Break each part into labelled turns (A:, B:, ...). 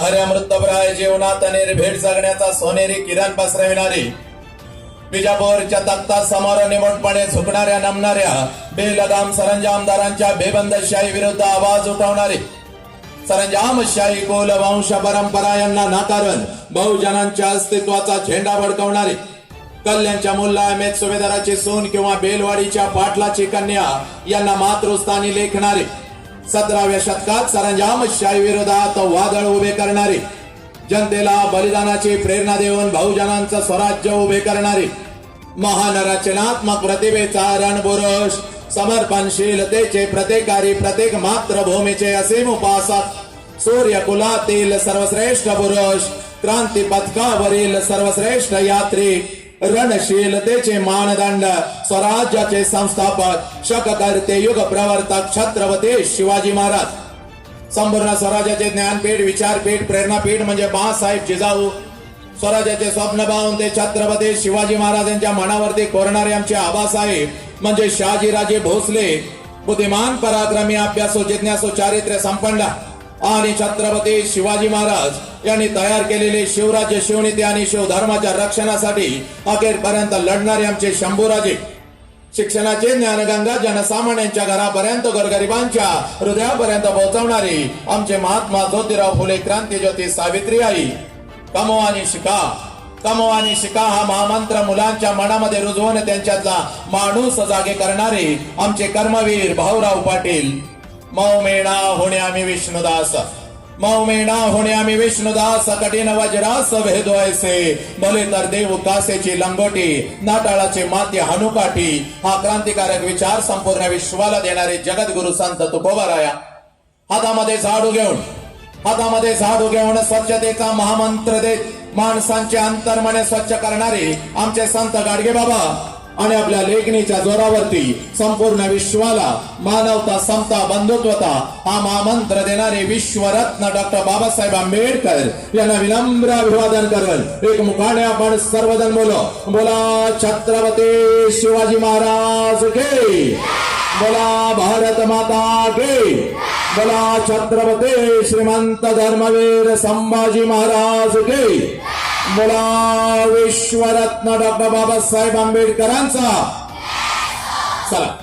A: हऱ्या मृतप्राय जीवनात निर्भेट जगण्याचा सोनेरी किरण पसरविणारी. विजापूरच्या तख्ता समोर निमटपणे झुकणाऱ्या नमणाऱ्या बेलगाम सरंजामदारांच्या बेबंदशाही विरुद्ध आवाज उठवणारी. सरंजामशाही कोल वंश परंपरा यांना नाकारून बहुजनांच्या अस्तित्वाचा झेंडा भडकवणारी. कल्याणच्या मुल्ला अहमेद सुभेदाराची सून किंवा बेलवाडीच्या पाटलाची कन्या यांना मातृस्थानी लेखणारी. सतराव्या शतकात सरंजामशाही विरोधात वादळ उभे करणारी जनतेला बलिदानाची प्रेरणा देऊन बहुजनांचं स्वराज्य उभे करणारी महान रचनात्मक प्रतिभेचा रणपुरुष समर्पणशीलतेचे प्रत्येकारी प्रत्येक मातृभूमीचे असीम उपासक सूर्यकुलातील सर्वश्रेष्ठ पुरुष क्रांती पथकावरील सर्वश्रेष्ठ यात्री रणशीलतेचे मानदंड स्वराज्याचे संस्थापक शककर्ते युग प्रवर्तक छत्रपती शिवाजी महाराज. संपूर्ण स्वराज्याचे ज्ञानपीठ विचारपीठ प्रेरणापीठ म्हणजे बाळासाहेब जिजाऊ. स्वराज्याचे स्वप्न पाहून ते छत्रपती शिवाजी महाराजांच्या मनावरती कोरणारे आमचे आबासाहेब म्हणजे शहाजीराजे भोसले. बुद्धिमान पराक्रमी अभ्यासो जिज्ञासो चारित्र्य संपन्न. आणि छत्रपती शिवाजी महाराज यांनी तयार केलेले शिवराज्य शिवनीती आणि शिवधर्माच्या रक्षणासाठी अखेरपर्यंत लढणारे आमचे शंभूराजे. शिक्षणाचे ज्ञानगंगा जनसामान्यांच्या घरापर्यंत गोरगरिबांच्या हृदयापर्यंत पोहोचवणारे आमचे महात्मा ज्योतिराव फुले क्रांती ज्योती सावित्री आई कमो आणि शिका. कमो आणि शिका हा महामंत्र मुलांच्या मनामध्ये रुजवून त्यांच्यातला माणूस जागे करणारे आमचे कर्मवीर भाऊराव पाटील. मौमेणा होणे आम्ही विष्णुदास. मौमेणा होणे आम्ही विष्णुदास कठीण वज्रास भेदवायचे. भले तर देव कासेची लंगोटी नाटाळाचे माती हनुकाठी. हा क्रांतिकारक विचार संपूर्ण विश्वाला देणारे जगद्गुरु संत तुकोबाराया. हातामध्ये झाडू घेऊन हातामध्ये झाडू घेऊन स्वच्छतेचा महामंत्र देत माणसांचे अंतर्मने स्वच्छ करणारे आमचे संत गाडगे बाबा आणि आपल्या लेखणीच्या जोरावरती संपूर्ण विश्वाला मानवता समता बंधुत्वता हा महामंत्र देणारे विश्वरत्न डॉक्टर बाबासाहेब आंबेडकर यांना विनम्र अभिवादन करल एक मुखाने आपण सर्वजण बोलो. बोला छत्रपती शिवाजी महाराज के. बोला भारत माता के. बोला छत्रपती श्रीमंत धर्मवीर संभाजी महाराज के. बोला विश्वरत्न डॉक्टर बाबासाहेब आंबेडकरांचा. चला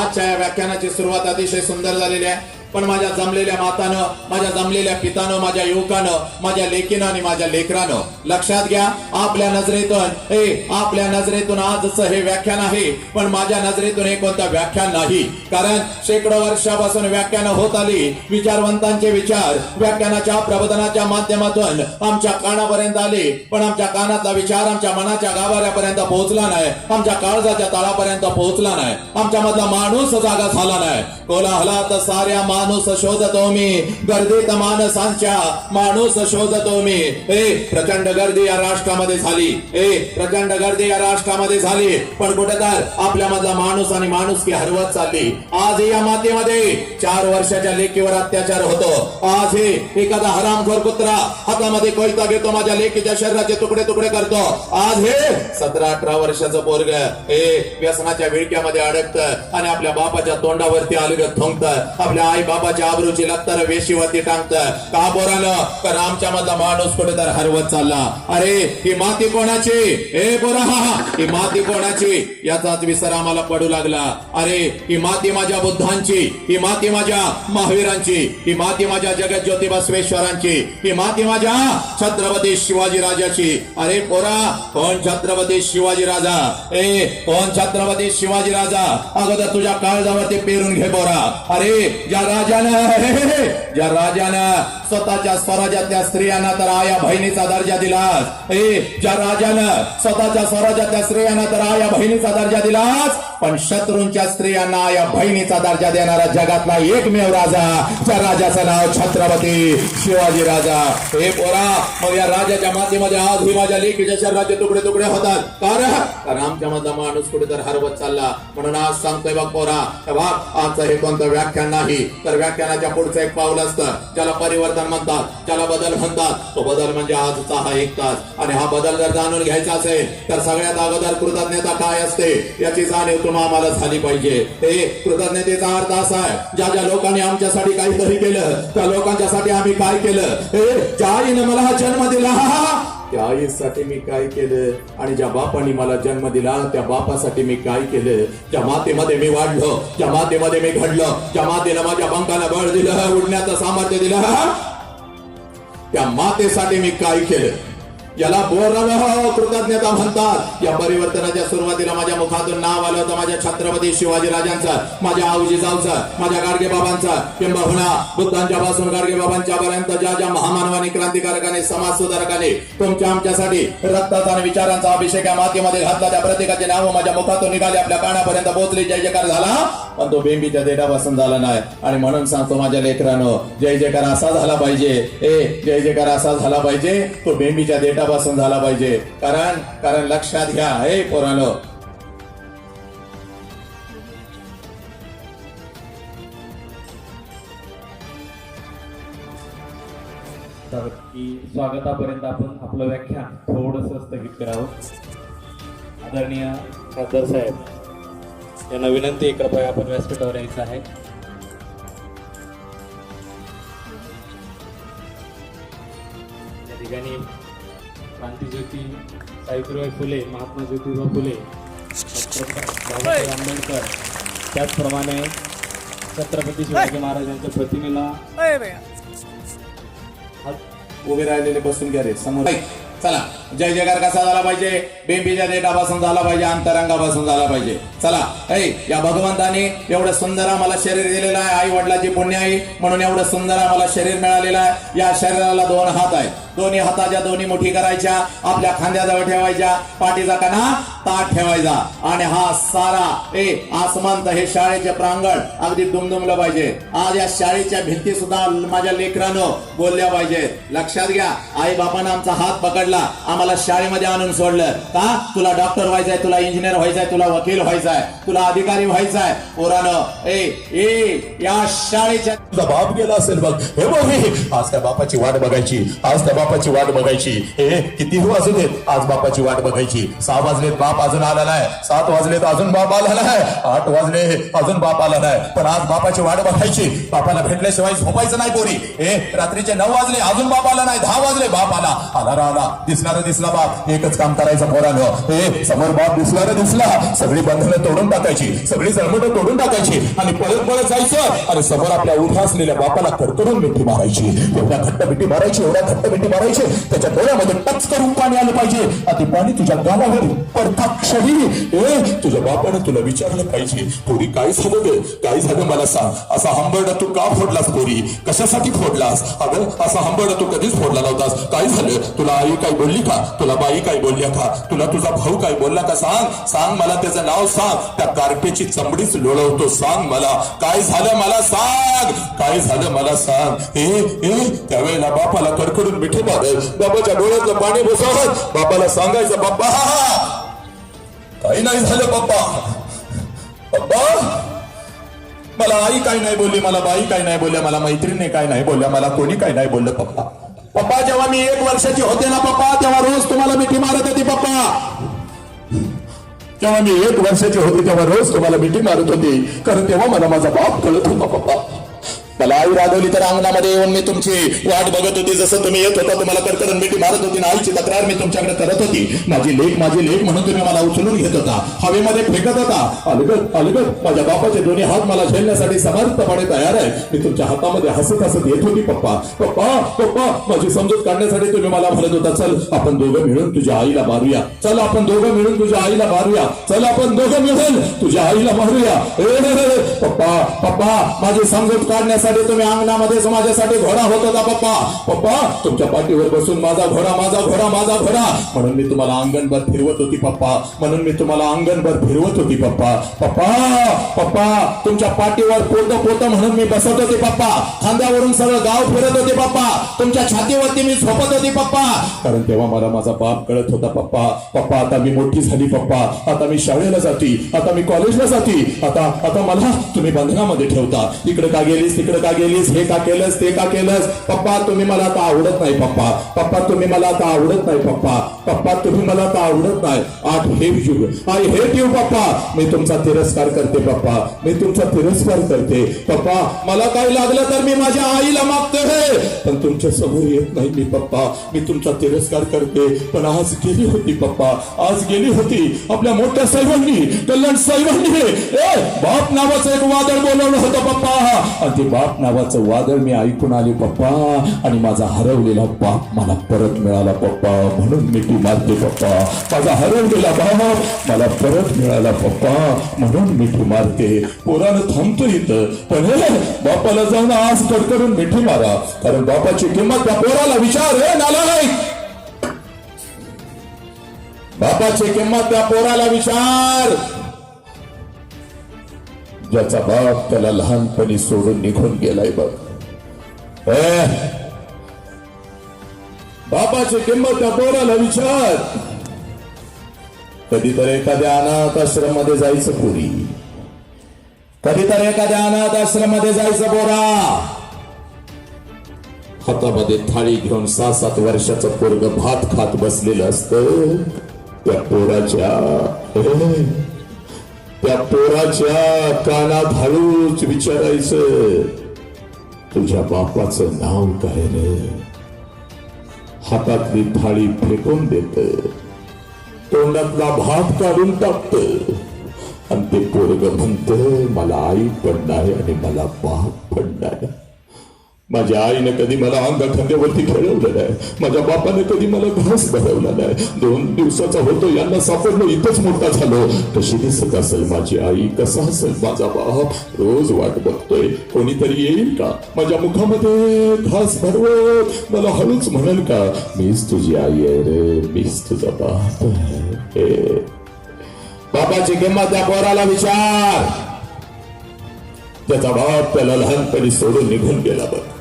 A: आजच्या या व्याख्यानाची सुरुवात अतिशय सुंदर झालेली आहे. पण माझ्या जमलेल्या मातानं माझ्या जमलेल्या पितानं माझ्या युवकानं माझ्या लेकीनं आणि माझ्या लेकरानं लक्षात घ्या आपल्या नजरेतून हे आपल्या नजरेतून आजचं हे व्याख्यान आहे पण माझ्या नजरेतून हे कोणतं व्याख्यान नाही. कारण शेकडो वर्षापासून व्याख्यानं होत आली विचारवंतांचे विचार व्याख्यानाच्या प्रबोधनाच्या माध्यमातून आमच्या कानापर्यंत आले पण आमच्या कानातला विचार आमच्या मनाच्या गाभाऱ्यापर्यंत पोहोचला नाही आमच्या काळजाच्या तळापर्यंत पोहोचला नाही आमच्या मधला माणूस जागा झाला नाही. कोलाहलात साऱ्या माणूस शोधतो मी गर्दीत माणसांच्या माणूस शोधतो मी ए प्रचंड गर्दी या राष्ट्रामध्ये झाली. ए प्रचंड गर्दी या राष्ट्रामध्ये झाली. पण कुठे तर आपल्या मधला माणूस आणि माणूस की हरवत चालली. आज या मातीमध्ये चार वर्षाच्या लेकीवर अत्याचार होतो. आज हे एखादा हरामखोर कुत्रा हातामध्ये कोयता घेतो माझ्या लेकीच्या शरीराचे तुकडे तुकडे करतो. आज हे सतरा अठरा वर्षाचं पोरग हे व्यसनाच्या विळक्यामध्ये अडकत आणि आपल्या बापाच्या तोंडावरती अलगत थोंगत आपल्या आई बाबाच्या आबरूची लत्तर वेशीवरती टांगत का बोरालं तर आमच्या मधला माणूस कुठे तर हरवत चालला. अरे ही माती कोणाची? ए बोरा! ही माती कोणाची? याचाच विसर आम्हाला पडू लागला. अरे ही माती माझ्या बुद्धांची. ही माती माझ्या महावीरांची. ही माती माझ्या जगज्योती बसवेश्वरांची ही माती माझ्या छत्रपती शिवाजी राजाची. अरे पोरा कोण छत्रपती शिवाजी राजा? ए कोण छत्रपती शिवाजी राजा? अगोदर तुझ्या काळजावरती पेरून घे बोरा. अरे ज्या राजानं ज्या राजानं स्वतःच्या स्वराज्यातल्या स्त्रियांना तर आया बहिणीचा दर्जा दिलास. ए ज्या राजानं स्वतःच्या स्वराज्यातल्या स्त्रियांना तर आया बहिणीचा दर्जा दिलास पण शत्रूंच्या स्त्रियांना आया बहिणीचा दर्जा देणारा जगातला एकमेव राजा त्या राजाचं नाव छत्रपती शिवाजी राजा. हे पोरा मग या राजाच्या मातीमध्ये आज ही माझ्या लेखीच्या शरीराचे तुकडे तुकडे होतात. कारण कारण आमच्या मधला माणूस कुठे तर हरवत चालला. म्हणून आज सांगतोय बघ पोरा हे आजचं हे कोणतं व्याख्यान नाही. तर व्याख्यानाच्या पुढचं एक पाऊल असतं. ज्याला परिवर्तन
B: परिवर्तन म्हणतात त्याला बदल म्हणतात. तो बदल म्हणजे आजचा हा एक तास. आणि हा बदल जर जाणून घ्यायचा असेल तर सगळ्यात अगोदर कृतज्ञता काय असते याची जाणीव तुम्हा आम्हाला झाली पाहिजे. हे कृतज्ञतेचा अर्थ असा आहे ज्या ज्या लोकांनी आमच्यासाठी काहीतरी केलं त्या लोकांच्यासाठी आम्ही काय केलं? हे ज्या आईने मला हा जन्म दिला त्या आईसाठी मी काय केलं? आणि ज्या बापाने मला जन्म दिला त्या बापासाठी मी काय केलं? ज्या मातेमध्ये मी वाढलो ज्या मातेमध्ये मी घडलो ज्या मातेनं माझ्या पंखाला बळ दिलं उडण्याचं सामर्थ्य दिलं त्या मातेसाठी मी काय केलं? याला बोरावं हो, कृतज्ञता म्हणतात. या परिवर्तनाच्या सुरुवातीला माझ्या मुखातून नाव आलं होतं माझ्या छत्रपती शिवाजी राजांचं माझ्या आऊजी जाऊचं माझ्या गाडगे बाबांचा. किंबहुना बुद्धांच्या पासून गाडगे बाबांच्या पर्यंत ज्या ज्या महामानवानी क्रांतिकारकाने समाज सुधारकाने तुमच्या आमच्यासाठी रक्ताचा आणि विचारांचा अभिषेक या मातीमध्ये घातला त्या प्रत्येकाचे नाव माझ्या मुखातून निघाले आपल्या कानापर्यंत पोहोचले जय जयकार झाला. पण तो बेंबीच्या देठापासून झाला नाही. आणि म्हणून सांगतो माझ्या लेकरानं जय जयकार असा झाला पाहिजे. ए जय जयकार असा झाला पाहिजे. तो बेंबीच्या देठापासून झाला पाहिजे. कारण कारण लक्षात घ्या हे पोरानो.
C: तर की स्वागतापर्यंत आपण आपलं व्याख्यान थोडंसं स्थगित करावं. आदरणीय खासदार साहेब यांना विनंती आहे कृपया आपण व्यासपीठावर यायचं आहे. या ठिकाणी क्रांतीज्योती सावित्रीबाई फुले महात्मा ज्योतिबा फुले बाबासाहेब आंबेडकर. त्याचप्रमाणे छत्रपती शिवाजी महाराजांच्या प्रतिमेला
B: उभे राहिलेले बसून घ्या रे समोर. चला. जय जयकार कसा झाला पाहिजे? बेबीच्या देठापासून झाला पाहिजे अंतरंगापासून झाला पाहिजे. चला ऐ या भगवंताने एवढं सुंदर आम्हाला शरीर दिलेलं आहे. आई वडिलाची पुण्य आहे म्हणून एवढं सुंदर आम्हाला शरीर मिळालेलं आहे. या शरीराला दोन हात आहेत. दोन्ही हाताच्या दोन्ही मुठी करायच्या आपल्या खांद्याजवळ ठेवायच्या पाठीचा कणा ताट ठेवायचा. आणि हा सारा ए आसमंत हे शाळेचे प्रांगण अगदी दुमदुमलं पाहिजे. आज या शाळेच्या भिंती सुद्धा माझ्या लेकरानं बोलल्या पाहिजेत. लक्षात घ्या आई बापानं आमचा हात पकडला. आम्हाला शाळेमध्ये आणून सोडलं. का? तुला डॉक्टर व्हायचंय तुला इंजिनियर व्हायचंय तुला वकील व्हायचाय तुला अधिकारी व्हायचाय. पोरानं ए ए या शाळेच्या
A: तुझा बाप गेला असेल बघ. हे बघ आज त्या बापाची वाट बघायची. आज त्या बापाची वाट बघायची. हे किती वाजू देत आज बापाची वाट बघायची. सहा वाजलेत बाप अजून आला नाही. सात वाजलेत अजून बाप आला नाही. आठ वाजले अजून बाप आला नाही. पण आज बापाची वाट बघायची. बापाला भेटल्याशिवाय झोपायचं नाही कोणी हे रात्रीचे नऊ वाजले अजून बाप आला नाही. दहा वाजले बाप आला. आला आला. दिसणार दिसला बाप एकच काम करायचं पोरानं. हे समोर बाप दिसणारा दिसला. सगळी बंधनं तोडून टाकायची. सगळी जळमट तोडून टाकायची. आणि पळत पळत जायचं. आणि समोर आपल्या उभ्या असलेल्या बापाला कडकडून मिठी मारायची. एवढ्या घट्ट मिठी मारायची एवढ्या घट्ट मिठी मारायची. त्याच्या डोळ्यामध्ये टच करून पाणी आलं पाहिजे. आणि ते पाणी तुझ्या गावावर परताक्षरी ए तुझ्या बापानं तुला विचारलं पाहिजे. पोरी काय झालं गे काय झालं मला सांग. असा हंबरडा तू का फोडलास पोरी? कशासाठी फोडलास? अगं असा हंबरडा तू कधीच फोडला नव्हतास. काय झालं? तुला आई काय बोलली का? तुला बाई काय बोलल्या का तुला तुझा भाऊ काय बोलला का? सांग. सांग मला त्याचं नाव सांग. त्या कारपेची चमडीच लोळवतो. सांग मला. काय झालं मला सांग. काय झालं मला सांग. हे त्यावेळेला बापाला कडकडून मिठी मारत बाबाच्या डोळ्यातलं पाणी बसवत. बापाला सांगायचं बाप्पा काही नाही झालं बाप्पा. बाप्पा मला आई काय नाही बोलली मला बाई काय नाही बोलल्या मला मैत्रिणी काय नाही बोलल्या मला कोणी काय नाही बोललं पप्पा पप्पा जेव्हा मी एक वर्षाची होते ना पप्पा तेव्हा रोज तुम्हाला मिठी मारत होती पप्पा. जेव्हा मी एक वर्षाची होती तेव्हा रोज तुम्हाला मिठी मारत होती. कारण तेव्हा मला माझा बाप कळत होता पप्पा. मला आई रागवली तर अंगणामध्ये येऊन मी तुमची वाट बघत होती. जसं तुम्ही येत होता तुम्हाला कडकडून मिठी मारत होती ना आईची तक्रार मी तुमच्याकडे करत होती. माझी लेख माझी लेख म्हणून तुम्ही मला उचलून घेत होता. हवेमध्ये फेकत होता. अलगद अलगद माझ्या बापाचे दोन्ही हात मला झेलण्यासाठी समर्थपणे तयार आहे. मी तुमच्या हातामध्ये हसत हसत येत होती पप्पा. पप्पा पप्पा माझी समजूत काढण्यासाठी तुम्ही मला म्हणत होता चल आपण दोघं मिळून तुझ्या आईला मारूया. चल आपण दोघं मिळून तुझ्या आईला मारूया. चल आपण दोघं मिळून तुझ्या आईला मारूया. पप्पा पप्पा माझी समजूत काढण्यासाठी तुम्ही अंगणामध्येच माझ्यासाठी घोडा होत होता पप्पा. पप्पा तुमच्या पाठीवर बसून माझा घोडा माझा घोडा माझा घोडा. म्हणून मी तुम्हाला अंगणभर फिरवत होती पप्पा. म्हणून मी तुम्हाला अंगणभर फिरवत होती पप्पा. पप्पा पप्पा तुमच्या पाठीवर पोत पोत म्हणून मी बसत होते पप्पा. खांद्यावरून सगळं गाव फिरत होते पप्पा. तुमच्या छातीवरती मी झोपत होती पप्पा. कारण तेव्हा मला माझा बाप कळत होता पप्पा. पप्पा आता मी मोठी झाली पप्पा. आता मी शाळेला जाती. आता मी कॉलेजला जाती. आता आता मला तुम्ही बंधनामध्ये ठेवता. इकडे का गेलीस तिकडे का गेलीस? हे का केलंस? ते का केलंस? पप्पा तुम्ही मला आता आवडत नाही पप्पा. पप्पा तुम्ही मला आता आवडत नाही पप्पा. पप्पा तुम्ही मला आता आवडत नाही. आठ हे यू आय हेट यू पप्पा. मी तुमचा तिरस्कार करते पप्पा. मी तुमचा तिरस्कार करते. पप्पा मला काही लागलं तर मी माझ्या आईला मागते हे पण तुमच्यासमोर येत नाही मी पप्पा. मी तुमचा तिरस्कार करते. पण आज गेली होती पप्पा. आज गेली होती आपल्या मोठ्या सैवांनी कल्याण सैवांनी ए बाप नावाचं एक वादळ बोलवलं होतं पप्पा. आणि ते बाप बाप नावाचं वादळ मी ऐकून आले पप्पा. आणि माझा हरवलेला बाप मला परत मिळाला पप्पा. म्हणून मिठी मारते पप्पा. माझा हरवलेला बाप मला परत मिळाला पप्पा. म्हणून मिठी मारते. पोरानं थांबतो इथं. पण हे बापाला जाऊन आज कडकडून मिठी मारा. कारण बापाची किंमत त्या पोराला विचार हे नाला नाही बापाची किंमत त्या पोराला विचार. ज्याचा बाप त्याला लहानपणी सोडून निघून गेलाय बघ. बापाची किंमत त्या पोराला विचार. कधी तर एखाद्या अनाथ आश्रममध्ये जायचं पुरी. कधी तर एखाद्या अनाथ आश्रममध्ये जायचं पोरा. हातामध्ये थाळी घेऊन सहा सात वर्षाचं पोरग भात खात बसलेलं असतं त्या पोराच्या. त्या पोराच्या कानात हळूच विचारायचं तुझ्या बापाचं नाव काय रे? हातातली थाळी फेकून देत. तोंडातला भात काढून टाकत. आणि ते पोरग म्हणत मला आई पण नाही आणि मला बाप पण नाही. माझ्या आईने कधी मला अंगा खांद्यावरती खेळवलं नाही माझ्या बापाने कधी मला घास भरवला नाही दोन दिवसाचा होतो यांना सापडलो इथंच मोठा झालो. कशी दिसत असेल माझी आई कसा असेल माझा बाप? रोज वाट बघतोय. कोणीतरी येईल का? माझ्या मुखामध्ये घास भरवत. मला हळूच म्हणेल का मीच तुझी आई आहे रे मीच तुझा बाप आहे. हे. बापाची किंमत त्या पोराला विचार. त्याचा बाप त्याला लहानपणी सोडून निघून गेला बघ.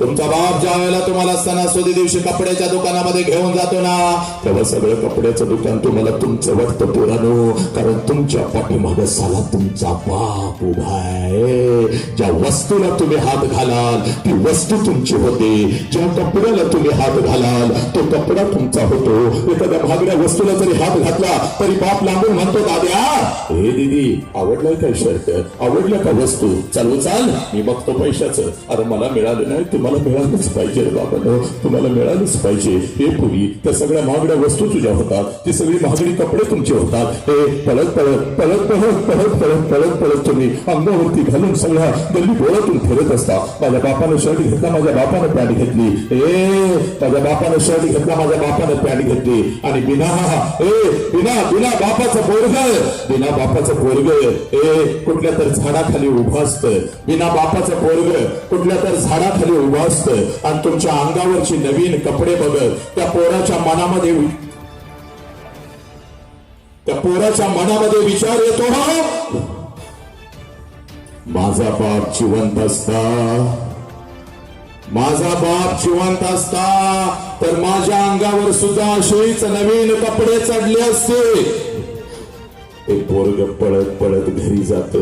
A: तुमचा बाप ज्या वेळेला तुम्हाला सणासुदी दिवशी कपड्याच्या दुकानामध्ये घेऊन जातो ना तेव्हा सगळं कपड्याचं दुकान तुम्हाला तुमचं वाटतं पुरानो. कारण तुमच्या पाठीमागे साला तुमचा बाप उभा आहे. ज्या वस्तूला तुम्ही हात घालाल ती वस्तू तुमची होते. ज्या कपड्याला तुम्ही हात घालाल तो कपडा तुमचा होतो. एखाद्या महागड्या वस्तूला जरी हात घातला तरी बाप लांबून म्हणतो दाद्या हे दीदी आवडलाय काय शर्ट आवडलं का वस्तू? चालू चाल मी बघतो पैशाचं. अरे मला मिळालं नाही तुम्हाला मिळालंच पाहिजे रे बाबा. हो, तुम्हाला मिळालंच पाहिजे. हे पूर्वी त्या सगळ्या महागड्या वस्तू तुझ्या होतात. ती सगळी महागडी कपडे तुमचे होतात. हे पळत पळत पळत पळत पळत पळत पळत पळत तुम्ही अंगावरती घालून सगळ्या गल्ली बोळातून फिरत असता. माझ्या बापानं शर्ट घेतला माझ्या बापानं पॅन्ट घेतली. ए माझ्या बापानं शर्ट घेतला माझ्या बापानं पॅन्ट घेतली. आणि बिना ए बिना बिना बापाचं पोरग बिना बापाचं पोरग ए कुठल्या तर झाडाखाली उभं असतं. बिना बापाचं पोरग कुठल्या तर झाडाखाली उभं वाचत आणि तुमच्या अंगावरची नवीन कपडे बघत त्या पोराच्या मनामध्ये त्या पोराच्या मनामध्ये विचार येतो हा. माझा बाप जिवंत असता. माझा बाप जिवंत असता. तर माझ्या अंगावर सुद्धा असेच नवीन कपडे चढले असते. ते पोरग पळत पळत घरी जात.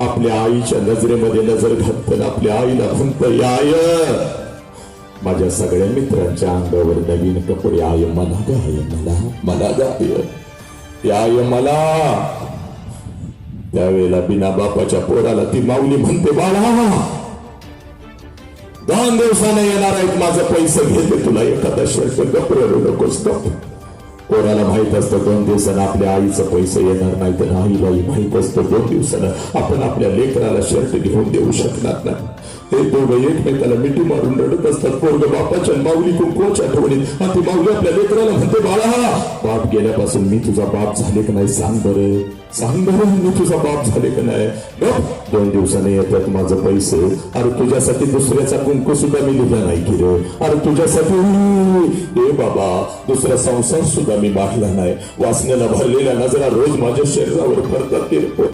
A: आपल्या आईच्या नजरेमध्ये नजर घालत आपल्या आईला म्हणत आय माझ्या सगळ्या मित्रांच्या अंगावर नवीन कपडे आय मला गाय मला मला गाय आय मला. त्यावेळेला बिना बापाच्या पोराला ती माऊली म्हणते बाळा दोन दिवसाने येणार आहेत माझं पैसे घेते तुला एखादा शर्ट कपडे नकोस गप कोणाला माहीत असतं दोन दिवसानं आपल्या आईचं पैसे येणार नाही तर आईलाही माहीत असतं दोन दिवसानं आपण आपल्या लेकराला शर्ट घेऊन देऊ शकणार नाही. ते दोघं एकमेकाला मिठी मारून रडत असतात. पोरग बापाच्या माऊली कुंकुवाच्या आठवणीत आणि ती माऊली आपल्या लेकराला म्हणते बाळा बाप गेल्यापासून मी तुझा बाप झाले का नाही सांग बरं. सांग बरं मी तुझा बाप झाले का नाही. गप. दोन दिवसाने येतात माझं पैसे. अरे तुझ्यासाठी दुसऱ्याचा कुंकू सुद्धा मी लिहिला नाही की रे अरे तुझ्यासाठी ए बाबा दुसरा संसार सुद्धा मी बाटला नाही. वाचण्याला भरलेल्या नजरा रोज माझ्या शरीरावर फरतात